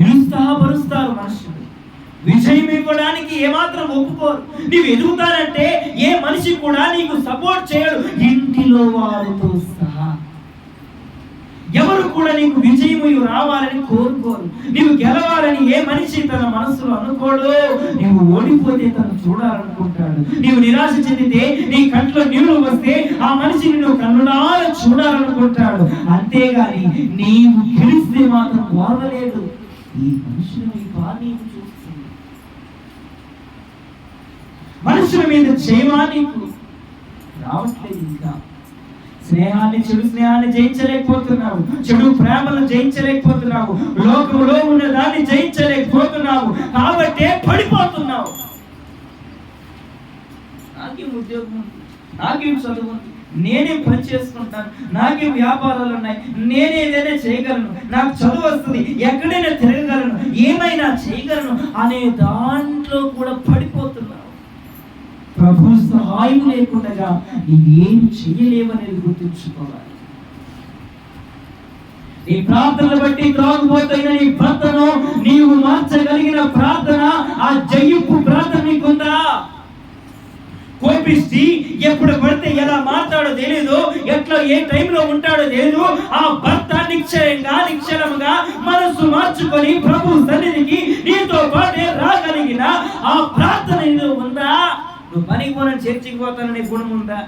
నిరుత్సాహపరుస్తారు మనుషులు. విజయం ఇవ్వడానికి ఏమాత్రం ఒప్పుకోరు. నీవు ఎదుగుతానంటే ఏ మనిషి కూడా నీకు సపోర్ట్ చేయడు. ఇంటిలో వారితో సహా. ఎవరు కూడా నీకు విజయము రావాలని కోరుకోరు. నీవు గెలవాలని ఏ మనిషి తన మనసులో అనుకోడు. నీవు ఓడిపోతే తను చూడాలనుకుంటాడు. నీవు నిరాశ చెందితే నీ కంట్లో నీళ్ళు వస్తే ఆ మనిషి నిన్ను కన్నులార చూడాలనుకుంటాడు. అంతేగాని నీవు గెలిస్తే మాత్రం ఓర్వలేడు ఈ మనుషుల వైపు కార్యం చూస్తుంది? మనుషుల మీద చేయమా నీకు? రావట్లేదు ఇంకా. స్నేహాన్ని చెడు స్నేహాన్ని జయించలేకపోతున్నావు. చెడు ప్రేమను జయించలేకపోతున్నావు. లోకంలో ఉన్న దాన్ని జయించలేకపోతున్నావు. కాబట్టే పడిపోతున్నావు. నాకేం ఉద్యోగం నాకేం చదువు నేనేం పని చేసుకుంటాను? నాకేం వ్యాపారాలు ఉన్నాయి? నేనే ఏదైనా చేయగలను. నాకు చదువు వస్తుంది. ఎక్కడైనా ఏమైనా చేయగలను అనే దాంట్లో కూడా పడిపోతున్నావు ప్రభు సహాయం లేకుండా ఏం చేయలేవనేది గుర్తుంచుకోవాలి. నీ ప్రార్థనలు బట్టి త్రాగుబోతున్న నీ భర్తను నీవు మార్చగలిగిన ప్రార్థన ఆ జయింపు ప్రార్థన నీకుందా? కోపిస్తే ఎప్పుడు పడితే ఎలా మాట్లాడో తెలియదు ఎట్లా ఏ టైంలో ఉంటాడో తెలియదు ఆ భర్త నిశ్చయంగా నిశ్చలముగా మనసు మార్చుకొని ప్రభు సన్నిధికి నీతో పాటే రాగలిగిన ఆ ప్రార్థన ఉందా? నువ్వు పనికి పోనని చర్చికి పోతానని గుణం ఉందా?